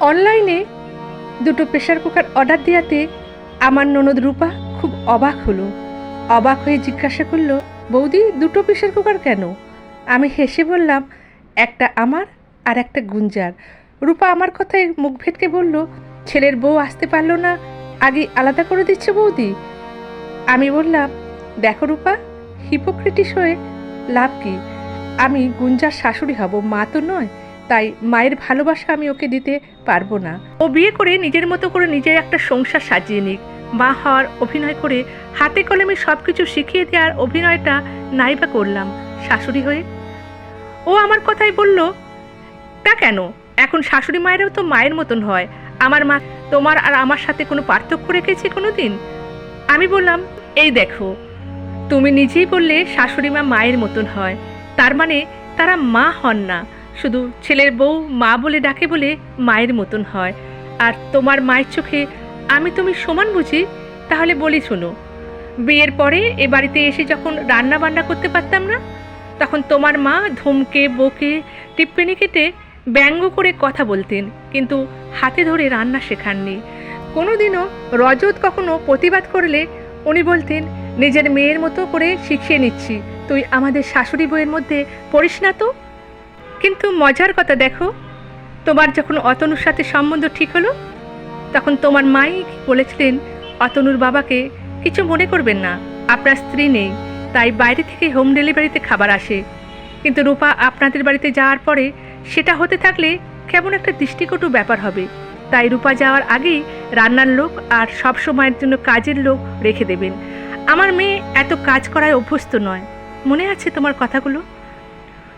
অনলাইনে দুটো pressure cooker order দেওয়াতে আমার ননদ রূপা খুব অবাক হলো। অবাক হয়ে জিজ্ঞাসা করল, বৌদি, দুটো প্রেশার কুকার কেন? আমি হেসে বললাম, একটা আমার আর একটা গুঞ্জার। রূপা আমার কথায় মুখ ভেটকে বলল, ছেলের বউ আসতে পারল না, আগে আলাদা করে দিচ্ছে বৌদি। আমি বললাম, দেখো রূপা হিপোক্রেটিস হয়ে লাভ কি? আমি গুঞ্জার শাশুড়ি হব, মা তো নয়। তাই মায়ের ভালোবাসা আমি ওকে দিতে পারব না। ও বিয়ে করে নিজের মতো করে নিজের একটা সংসার সাজিয়ে নিক। মা হওয়ার অভিনয় করে হাতে কলমে সব কিছু শিখিয়ে দেওয়ার অভিনয়টা নাইবা করলাম। শাশুড়ি হয়ে ও আমার কথাই বলল, তা কেন? এখন শাশুড়ি মায়েরও তো মায়ের মতন হয়। আমার মা তোমার আর আমার সাথে কোনো পার্থক্য রেখেছে কোনো দিন আমি বললাম, এই দেখো, তুমি নিজেই বললে শাশুড়ি মা মায়ের মতন হয়। তার মানে তারা মা হন না। শুধু ছেলের বউ মা বলে ডাকে বলে মায়ের মতন হয়। আর তোমার মায়ের চোখে আমি তুমি সমান বুঝি? তাহলে বলি শোনো, বিয়ের পরে এ বাড়িতে এসে যখন রান্না বান্না করতে পারতাম না, তখন তোমার মা ধমকে, বকে, টিপ্পেনি কেটে ব্যঙ্গ করে কথা বলতেন, কিন্তু হাতে ধরে রান্না শেখাননি। কোনোদিনও রজত কখনো প্রতিবাদ করলে উনি বলতেন, নিজের মেয়ের মতো করে শিখিয়ে নিচ্ছি। তুই আমাদের শাশুড়ি বইয়ের মধ্যে পড়িস না তো? কিন্তু মজার কথা দেখো, তোমার যখন অতনুর সাথে সম্বন্ধ ঠিক হলো, তখন তোমার মাই বলেছিলেন, অতনুর বাবাকে কিছু মনে করবেন না, আপনার স্ত্রী নেই, তাই বাইরে থেকে হোম ডেলিভারিতে খাবার আসে। কিন্তু রূপা আপনাদের বাড়িতে যাওয়ার পরে সেটা হতে থাকলে কেমন একটা দৃষ্টিকটু ব্যাপার হবে। তাই রূপা যাওয়ার আগেই রান্নার লোক আর সব সময়ের জন্য কাজের লোক রেখে দেবেন। আমার মেয়ে এত কাজ করায় অভ্যস্ত নয়। মনে আছে তোমার কথাগুলো?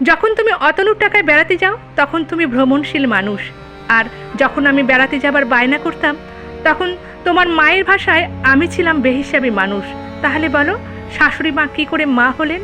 যখন তুমি অতনুর টাকায় বেড়াতে যাও, তখন তুমি ভ্রমণশীল মানুষ। আর যখন আমি বেড়াতে যাবার বায়না করতাম, তখন তোমার মায়ের ভাষায় আমি ছিলাম বেহিসাবি মানুষ। তাহলে বলো, শাশুড়ি মা কী করে মা হলেন?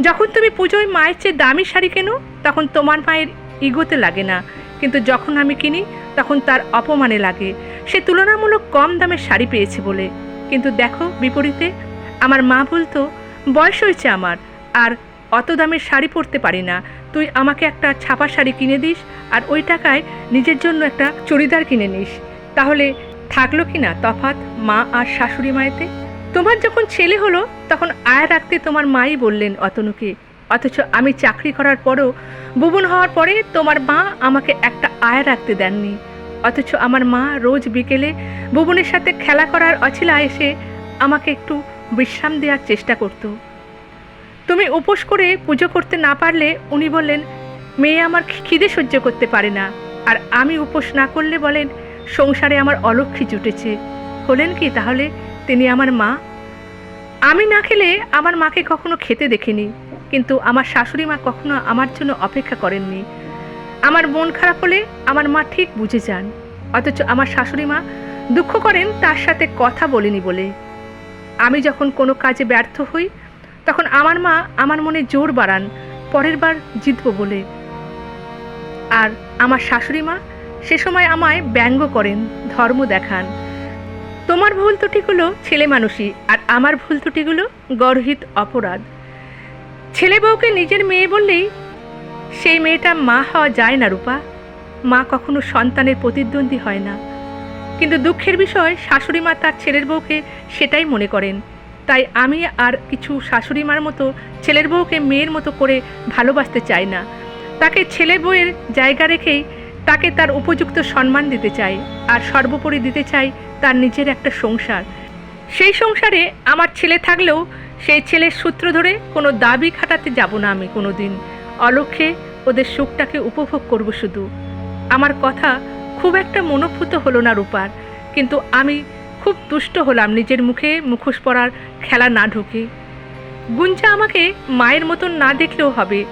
যখন তুমি পুজোয় মায়ের চেয়ে দামি শাড়ি কেনো, তখন তোমার মায়ের ইগোতে লাগে না। কিন্তু যখন আমি কিনি, তখন তার অপমানে লাগে। সে তুলনামূলক কম দামে শাড়ি পেয়েছে বলে। কিন্তু দেখো, বিপরীতে আমার মা বলতো, বয়স হয়েছে আমার। আর অত দামের শাড়ি পরতে পারি না। তুই আমাকে একটা ছাপা শাড়ি কিনে দিস আর ওই টাকায় নিজের জন্য একটা চুড়িদার কিনে নিস। তাহলে থাকল কি না তফাৎ মা আর শাশুড়ি মায়েতে? তোমার যখন ছেলে হলো, তখন আয় রাখতে তোমার মাই বললেন অতনুকে। অথচ আমি চাকরি করার পরও বুবন হওয়ার পরে তোমার মা আমাকে একটা আয় রাখতে দেননি। অথচ আমার মা রোজ বিকেলে বুবনের সাথে খেলা করার অছিলা এসে আমাকে একটু বিশ্রাম দেওয়ার চেষ্টা করতো। তুমি উপোস করে পুজো করতে না পারলে উনি বললেন, মেয়ে আমার খিদে সহ্য করতে পারে না। আর আমি উপোস না করলে বলেন, সংসারে আমার অলক্ষী জুটেছে। হলেন কি তাহলে? তিনি আমার মা। আমি না খেলে আমার মাকে কখনো খেতে দেখিনি, কিন্তু আমার শাশুড়ি মা কখনো আমার জন্য অপেক্ষা করেননি। আমার মন খারাপ হলে আমার মা ঠিক বুঝে যান, অথচ আমার শাশুড়ি মা দুঃখ করেন তার সাথে কথা বলিনি বলে। আমি যখন কোনো কাজে ব্যর্থ হই তখন আমার মা আমার মনে জোর বাড়ান, পরের বার জিতব বলে। আর আমার শাশুড়ি মা সে সময় আমায় ব্যঙ্গ করেন, ধর্ম দেখান। তোমার ভুল ত্রুটিগুলো ছেলে মানুষই, আর আমার ভুল ত্রুটিগুলো গর্হিত অপরাধ। ছেলে বউকে নিজের মেয়ে বললেই সেই মেয়েটা মা হওয়া যায় না রূপা। মা কখনো সন্তানের প্রতিদ্বন্দ্বী হয় না। কিন্তু দুঃখের বিষয়, শাশুড়ি মা তার ছেলের বউকে সেটাই মনে করেন। তাই আমি আর কিছু শাশুড়ি মার মতো ছেলের বউকে মেয়ের মতো করে ভালোবাসতে চাই না। তাকে ছেলে বউয়ের জায়গা রেখেই তাকে তার উপযুক্ত সম্মান দিতে চাই আর সর্বোপরি দিতে চাই তার নিজের একটা সংসার। সেই সংসারে আমার ছেলে থাকলেও সেই ছেলের সূত্র ধরে কোনো দাবি খাটাতে যাব না আমি কোনো দিন অলক্ষে ওদের সুখটাকে উপভোগ করব শুধু। আমার কথা খুব একটা মনোভূত হলো না রূপার, কিন্তু আমি খুব তুষ্ট হলাম, নিজের মুখে মুখোশ পরার খেলা না ঢুকে। গুঞ্জা আমাকে মায়ের মতন না দেখলেও হবে।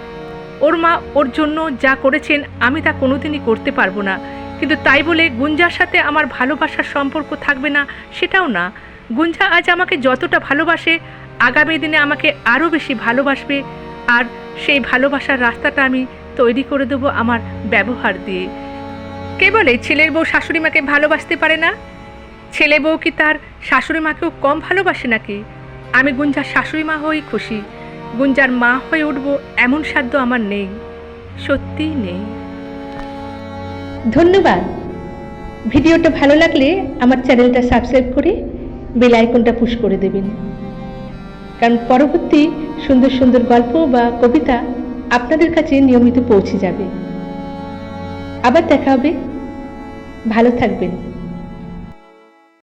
ওর মা ওর জন্য যা করেছেন আমি তা কোনোদিনই করতে পারব না। কিন্তু তাই বলে গুঞ্জার সাথে আমার ভালোবাসার সম্পর্ক থাকবে না, সেটাও না। গুঞ্জা আজ আমাকে যতটা ভালোবাসে, আগামী দিনে আমাকে আরও বেশি ভালোবাসবে আর সেই ভালোবাসার রাস্তাটা আমি তৈরি করে দেবো আমার ব্যবহার দিয়ে। কে বলে, ছেলের বউ শাশুড়ি মাকে ভালোবাসতে পারে না? ছেলে বউ কি তার শাশুড়ি মাকেও কম ভালোবাসে নাকি? আমি গুঞ্জার শাশুড়ি মা হয়েই খুশি। গুঞ্জার মা হয়ে উঠব এমন সাধ্য আমার নেই। সত্যিই নেই। ধন্যবাদ। ভিডিওটা ভালো লাগলে আমার চ্যানেলটা সাবস্ক্রাইব করে বেল আইকনটা পুশ করে দেবেন। কারণ পরবর্তী সুন্দর সুন্দর গল্প বা কবিতা আপনাদের কাছে নিয়মিত পৌঁছে যাবে। আবার দেখা হবে। ভালো থাকবেন।